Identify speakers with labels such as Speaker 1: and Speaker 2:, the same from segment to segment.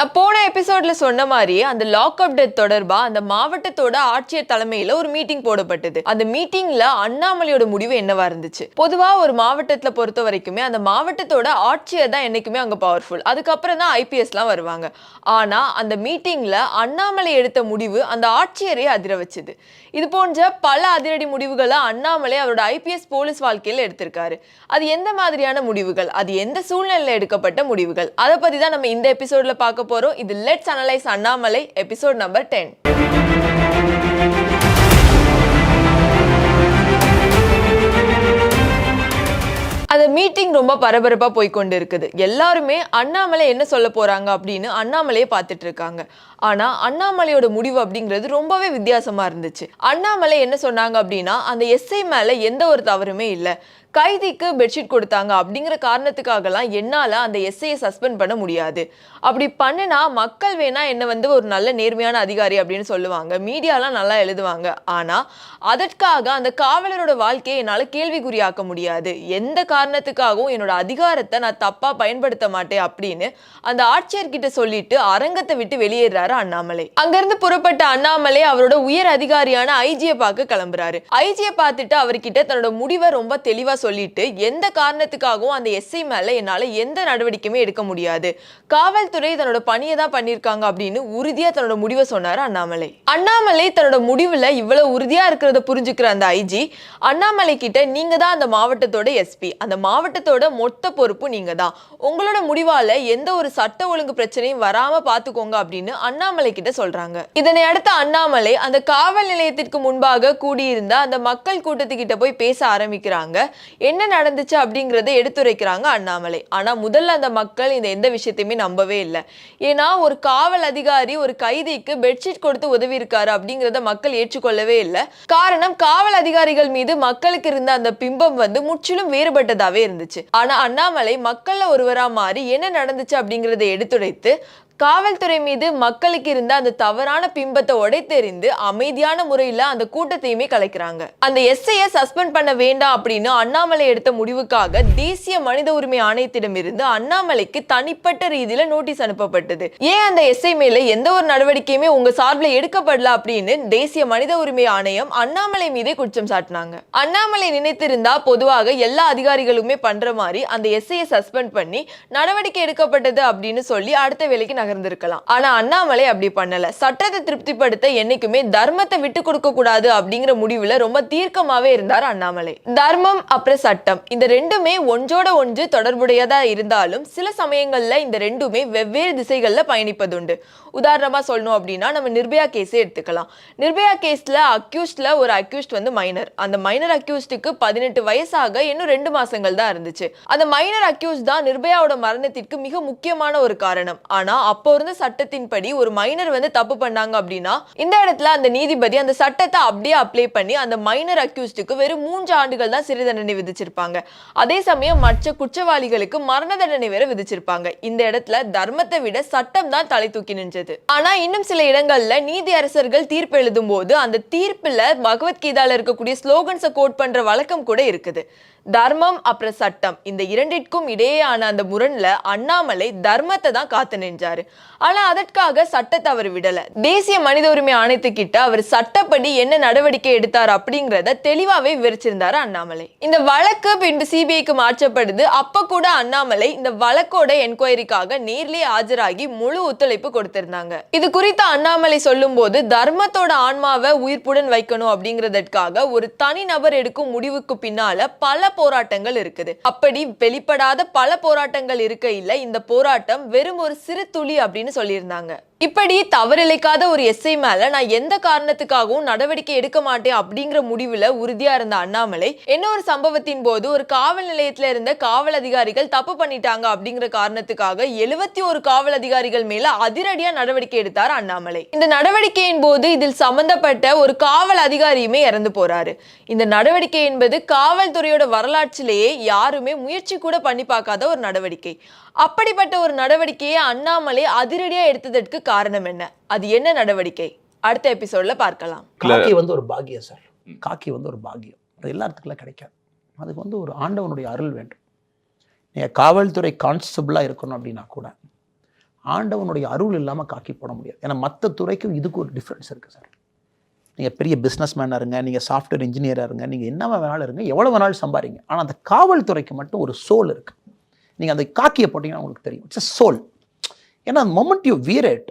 Speaker 1: நான் போன எபிசோட்ல சொன்ன மாதிரி அந்த லாக்அப் டெத் தொடர்பா அந்த மாவட்டத்தோட ஆட்சியர் தலைமையில ஒரு மீட்டிங் போடப்பட்டது. அந்த மீட்டிங்ல அண்ணாமலையோட முடிவு என்னவா இருந்துச்சு? பொதுவா ஒரு மாவட்டத்துல பொறுத்த வரைக்குமே அந்த மாவட்டத்தோட ஆட்சியர் தான் என்னைக்குமே அங்க பவர்ஃபுல் அதுக்கப்புறம் தான் ஐபிஎஸ்லாம் வருவாங்க. ஆனா அந்த மீட்டிங்ல அண்ணாமலை எடுத்த முடிவு அந்த ஆட்சியரே அதிர வச்சுது. இது போன்ற பல அதிரடி முடிவுகளை அண்ணாமலை அவரோட ஐபிஎஸ் போலீஸ் வாழ்க்கையில் எடுத்திருக்காரு. அது எந்த மாதிரியான முடிவுகள்? அது எந்த சூழ்நிலையில் எடுக்கப்பட்ட முடிவுகள்? அதை பற்றி தான் நம்ம இந்த எபிசோடில் பார்க்க போறோம். இது let's analyse Annamalai episode number ten அந்த மீட்டிங் ரொம்ப பரபரப்பாக போய் கொண்டு இருக்குது எல்லாருமே அண்ணாமலை என்ன சொல்ல போகிறாங்க அப்படின்னு அண்ணாமலையை பார்த்துட்டு இருக்காங்க. ஆனா அண்ணாமலையோட முடிவு அப்படிங்கிறது ரொம்பவே வித்தியாசமா இருந்துச்சு. அண்ணாமலை என்ன சொன்னாங்க அப்படின்னா அந்த எஸ்ஐ மேல எந்த ஒரு தவறுமே இல்லை. கைதிக்கு பெட்ஷீட் கொடுத்தாங்க அப்படிங்கிற காரணத்துக்காகலாம் என்னால் அந்த எஸ்ஐயை சஸ்பெண்ட் பண்ண முடியாது. அப்படி பண்ணினா மக்கள் வேணா என்ன வந்து ஒரு நல்ல நேர்மையான அதிகாரி அப்படின்னு சொல்லுவாங்க. மீடியாலாம் நல்லா எழுதுவாங்க. ஆனால் அதற்காக அந்த காவலரோட வாழ்க்கையை என்னால் கேள்விக்குறியாக்க முடியாது. எந்த காரணத்துக்காகவும் என்னோட அதிகாரத்தை நான் தப்பாக பயன்படுத்த மாட்டேன் அப்படின்னு அந்த ஆட்சியர்கிட்ட சொல்லிட்டு அரங்கத்தை விட்டு வெளியேறாரு அண்ணாமலை. அங்கிருந்து புறப்பட்ட அண்ணாமலை அவரோட உயர் அதிகாரியான ஐஜியை பார்க்க கிளம்புறாரு. ஐஜியை பார்த்துட்டு அவர்கிட்ட தன்னோட முடிவை ரொம்ப தெளிவா சொல்லிட்டு எந்த காரணத்துக்காகவும் அந்த எஸ்ஐ மேல என்னால எந்த நடவடிக்கையுமே எடுக்க முடியாது. காவல்துறை தன்னோட பணியை தான் பண்ணியிருக்காங்க அப்படின்னு உறுதியா தன்னோட முடிவை சொன்னாரு அண்ணாமலை. அண்ணாமலை தன்னோட முடிவுல இவ்வளவு உறுதியா இருக்கிறத புரிஞ்சுக்கிற அந்த ஐஜி அண்ணாமலை கிட்ட நீங்க தான் அந்த மாவட்டத்தோட எஸ்பி. அந்த மாவட்டத்தோட மொத்த பொறுப்பு நீங்க தான். உங்களோட முடிவால எந்த ஒரு சட்ட ஒழுங்கு பிரச்சனையும் வராம பாத்துக்கோங்க அப்படின்னு அண்ணாமலை கிட்ட சொல்றாங்க. இதனை அடுத்து அண்ணாமலை அந்த காவல் நிலையத்திற்கு முன்பாக கூடியிருந்த அந்த மக்கள் கூட்டத்துக்கிட்ட போய் பேச ஆரம்பிக்கிறாங்க. என்ன நடந்துச்சு அப்படிங்கறத எடுத்துரைக்கிறாங்க அண்ணாமலை. ஆனா முதல்ல அந்த மக்கள் இந்த எந்த விஷயத்தையுமே நம்பவே இல்லை. ஏன்னா ஒரு காவல் அதிகாரி ஒரு கைதிக்கு பெட்ஷீட் கொடுத்து உதவி இருக்காரு அப்படிங்கறத மக்கள் ஏற்றுக்கொள்ளவே இல்லை. காரணம் காவல் அதிகாரிகள் மீது மக்களுக்கு இருந்த அந்த பிம்பம் வந்து முற்றிலும் வேறுபட்டதாவே இருந்துச்சு. ஆனா அண்ணாமலை மக்கள்ல ஒருவரா மாறி என்ன நடந்துச்சு அப்படிங்கறத எடுத்துரைத்து காவல்துறை மீது மக்களுக்கு இருந்த அந்த தவறான பிம்பத்தை உடைத்தெறிந்து அமைதியான முறையில அந்த கூட்டத்தையுமே கலைக்கிறாங்க. அந்த எஸ்ஐய சஸ்பெண்ட் பண்ண வேண்டாம் அப்படின்னு அண்ணாமலை எடுத்த முடிவுக்காக தேசிய மனித உரிமை ஆணையத்திடம் இருந்து அண்ணாமலைக்கு தனிப்பட்ட ரீதியில நோட்டீஸ் அனுப்பப்பட்டது. ஏன் அந்த எஸ்ஐ மேல எந்த ஒரு நடவடிக்கையுமே உங்க சார்பில் எடுக்கப்படல அப்படின்னு தேசிய மனித உரிமை ஆணையம் அண்ணாமலை மீதே குற்றம் சாட்டினாங்க. அண்ணாமலை நினைத்திருந்தா பொதுவாக எல்லா அதிகாரிகளுமே பண்ற மாதிரி அந்த எஸ்ஐயை சஸ்பெண்ட் பண்ணி நடவடிக்கை எடுக்கப்பட்டது அப்படின்னு சொல்லி அடுத்த வேலைக்கு இருந்திருக்கலாம். ஆனா அண்ணாமலை அப்படி பண்ணல. சட்டத்தை திருப்திப்படுத்த என்னைக்குமே தர்மத்தை விட்டு கொடுக்க கூடாது அப்படிங்கிற முடிவுல ரொம்ப தீர்க்கமாவே இருந்தார் அண்ணாமலை. தர்மம் அப்புறம் சட்டம். இந்த ரெண்டுமே ஒன்றோட ஒன்று தொடர்புடையதா இருந்தாலும் சில சமயங்கள்ல இந்த ரெண்டுமே வெவ்வேறு திசைகள்ல பயணிப்பதுண்டு. உதாரணமா சொல்லணும் அப்படின்னா நம்ம நிர்பயா கேஸே எடுத்துக்கலாம். நிர்பயா கேஸ்ல அக்யூஸ்டில் ஒரு அக்யூஸ்ட் வந்து மைனர் அந்த மைனர் அக்யூஸ்டுக்கு பதினெட்டு வயசாக இன்னும் ரெண்டு மாசங்கள் தான் இருந்துச்சு. அந்த மைனர் அக்யூஸ் தான் நிர்பயாவோட மரணத்திற்கு மிக முக்கியமான ஒரு காரணம். ஆனால் அப்போ இருந்த சட்டத்தின்படி ஒரு மைனர் வந்து தப்பு பண்ணாங்க அப்படின்னா இந்த இடத்துல அந்த நீதிபதி அந்த சட்டத்தை அப்படியே அப்ளை பண்ணி அந்த மைனர் அக்யூஸ்டுக்கு வெறும் மூன்று ஆண்டுகள் தான் சிறை தண்டனை விதிச்சிருப்பாங்க. அதே சமயம் மற்ற குற்றவாளிகளுக்கு மரண தண்டனை வேற விதிச்சிருப்பாங்க. இந்த இடத்துல தர்மத்தை விட சட்டம் தான் தலை தூக்கி நின்றது. ஆனா இன்னும் சில இடங்கள்ல நீதி அரசர்கள் தீர்ப்பு எழுதும் போது அந்த தீர்ப்புல பகவத்கீதால இருக்கக்கூடிய ஸ்லோகன்ஸை கோட் பண்ற வழக்கம் கூட இருக்குது. தர்மம் அப்புறம் சட்டம் இந்த இரண்டிற்கும் இடையேயான அந்த முரண்ல அண்ணாமலை தர்மத்தை தான் காத்து நின்றாரு. ஆனா அதற்காக சட்டத்தை அவர் விடல. தேசிய மனித உரிமை ஆணையத்துக்கிட்ட அவர் சட்டப்படி என்ன நடவடிக்கை எடுத்தார் அப்படிங்கறத தெளிவாவே விவரிச்சிருந்தாரு அண்ணாமலை. இந்த வழக்கு பின்பு சிபிஐக்கு மாற்றப்படுது. அப்ப கூட அண்ணாமலை இந்த வழக்கோட என்கொயரிக்காக நேர்லேயே ஆஜராகி முழு ஒத்துழைப்பு இருந்தாங்க இது குறித்து அண்ணாமலை சொல்லும் போது தர்மத்தோட ஆன்மாவை உயிர்ப்புடன் வைக்கணும் அப்படிங்கறதற்காக ஒரு தனி நபர் எடுக்கும் முடிவுக்கு பின்னால பல போராட்டங்கள் இருக்குது. அப்படி வெளிப்படாத பல போராட்டங்கள் இருக்கையில் இந்த போராட்டம் வெறும் ஒரு சிறு துளி அப்படின்னு சொல்லியிருந்தாங்க. இப்படி தவறிழைக்காத ஒரு எஸ்ஐ மேல நான் எந்த காரணத்துக்காகவும் நடவடிக்கை எடுக்க மாட்டேன் அப்படிங்கிற முடிவுல உறுதியா இருந்த அண்ணாமலை என்ன ஒரு சம்பவத்தின் போது ஒரு காவல் நிலையத்துல இருந்த காவல் அதிகாரிகள் தப்பு பண்ணிட்டாங்க அப்படிங்கிற காரணத்துக்காக எழுபத்தி ஒரு காவல் அதிகாரிகள் மேல அதிரடியா நடவடிக்கை எடுத்தார் அண்ணாமலை. இந்த நடவடிக்கையின் போது இதில் சம்பந்தப்பட்ட ஒரு காவல் அதிகாரியுமே இறந்து போறாரு. இந்த நடவடிக்கை என்பது காவல்துறையோட வரலாற்றிலேயே யாருமே முயற்சி கூட பண்ணி பார்க்காத ஒரு நடவடிக்கை. அப்படிப்பட்ட ஒரு நடவடிக்கையை அண்ணாமலை அதிரடியா எடுத்ததற்கு காரணம் என்ன? அது என்ன நடவடிக்கை? அடுத்த எபிசோட்ல பார்க்கலாம்.
Speaker 2: காக்கி வந்து ஒரு பாக்கியம் சார். காக்கி வந்து ஒரு பாக்கியம். அது எல்லாத்துக்குலாம் கிடைக்காது. அதுக்கு வந்து ஒரு ஆண்டவனுடைய அருள் வேண்டும். நீங்கள் காவல்துறை கான்ஸ்டபிளாக இருக்கணும் அப்படின்னா கூட ஆண்டவனுடைய அருள் இல்லாமல் காக்கி போட முடியாது. ஏன்னா மற்ற துறைக்கும் இதுக்கு ஒரு டிஃப்ரென்ஸ் இருக்குது சார். நீங்கள் பெரிய பிஸ்னஸ் மேனாக இருங்க நீங்கள் சாஃப்ட்வேர் இன்ஜினியராக இருங்க நீங்கள் என்ன வேணாலும் இருங்க எவ்வளோ வேணாலும் சம்பாதிங்க. ஆனால் அந்த காவல்துறைக்கு மட்டும் ஒரு சோல் இருக்குது நீங்கள் அந்த காக்கியை போட்டிங்கன்னா உங்களுக்கு தெரியும். இட்ஸ் சோல் ஏன்னா மொமெண்ட் யூ வீர் இட்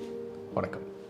Speaker 3: வணக்கம்.